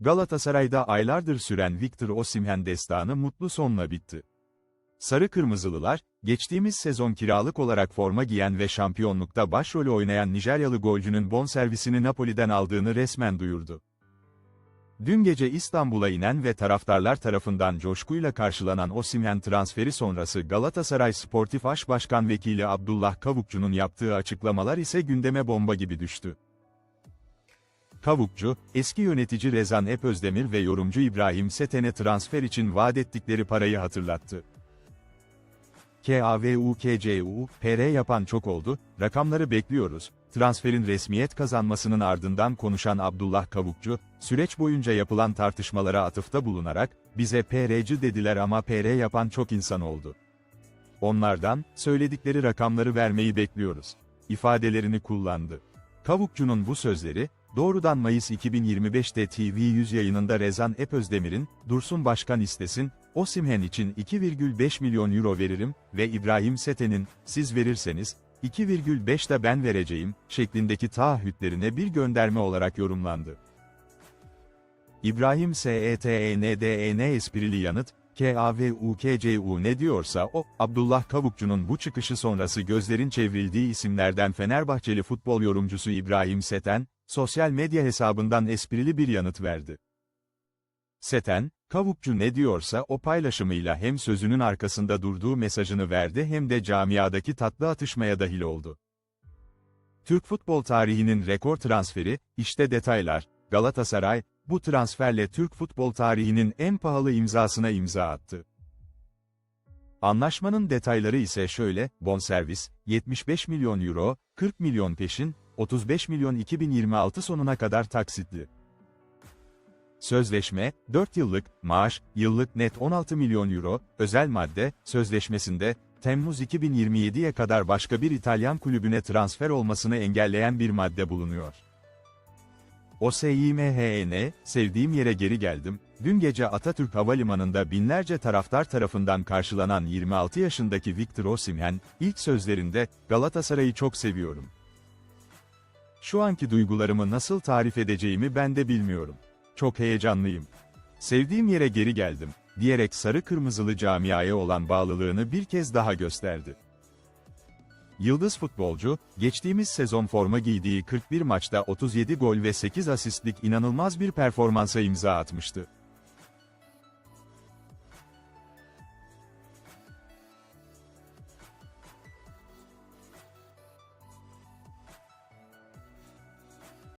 Galatasaray'da aylardır süren Victor Osimhen destanı mutlu sonla bitti. Sarı Kırmızılılar, geçtiğimiz sezon kiralık olarak forma giyen ve şampiyonlukta başrolü oynayan Nijeryalı golcünün bonservisini Napoli'den aldığını resmen duyurdu. Dün gece İstanbul'a inen ve taraftarlar tarafından coşkuyla karşılanan Osimhen transferi sonrası Galatasaray Sportif Aş Başkan Vekili Abdullah Kavukçu'nun yaptığı açıklamalar ise gündeme bomba gibi düştü. Kavukçu, eski yönetici Rezan Epözdemir ve yorumcu İbrahim Seten'e transfer için vaat ettikleri parayı hatırlattı. KAVUKCU, PR yapan çok oldu, rakamları bekliyoruz. Transferin resmiyet kazanmasının ardından konuşan Abdullah Kavukçu, süreç boyunca yapılan tartışmalara atıfta bulunarak, bize PR'cı dediler ama PR yapan çok insan oldu. Onlardan, söyledikleri rakamları vermeyi bekliyoruz. ifadelerini kullandı. Kavukçu'nun bu sözleri, doğrudan Mayıs 2025'te TV100 yayınında Rezan Epözdemir'in, Dursun Başkan istesin, Osimhen için 2,5 milyon euro veririm ve İbrahim Seten'in, siz verirseniz, 2,5 de ben vereceğim, şeklindeki taahhütlerine bir gönderme olarak yorumlandı. İbrahim SETENDEN esprili yanıt, KAVUKCU ne diyorsa o, Abdullah Kavukçu'nun bu çıkışı sonrası gözlerin çevrildiği isimlerden Fenerbahçeli futbol yorumcusu İbrahim Seten, sosyal medya hesabından esprili bir yanıt verdi. Seten, Kavukçu ne diyorsa o paylaşımıyla hem sözünün arkasında durduğu mesajını verdi hem de camiadaki tatlı atışmaya dahil oldu. Türk futbol tarihinin rekor transferi, işte detaylar, Galatasaray, bu transferle Türk futbol tarihinin en pahalı imzasına imza attı. Anlaşmanın detayları ise şöyle, bonservis, 75 milyon euro, 40 milyon peşin, 35 milyon 2026 sonuna kadar taksitli. Sözleşme, 4 yıllık, maaş, yıllık net 16 milyon euro, özel madde, sözleşmesinde, Temmuz 2027'ye kadar başka bir İtalyan kulübüne transfer olmasını engelleyen bir madde bulunuyor. OSİMHN, sevdiğim yere geri geldim, dün gece Atatürk Havalimanı'nda binlerce taraftar tarafından karşılanan 26 yaşındaki Victor Osimhen, ilk sözlerinde, Galatasaray'ı çok seviyorum. Şu anki duygularımı nasıl tarif edeceğimi ben de bilmiyorum. Çok heyecanlıyım. Sevdiğim yere geri geldim, diyerek sarı kırmızılı camiaya olan bağlılığını bir kez daha gösterdi. Yıldız futbolcu, geçtiğimiz sezon forma giydiği 41 maçta 37 gol ve 8 asistlik inanılmaz bir performansa imza atmıştı.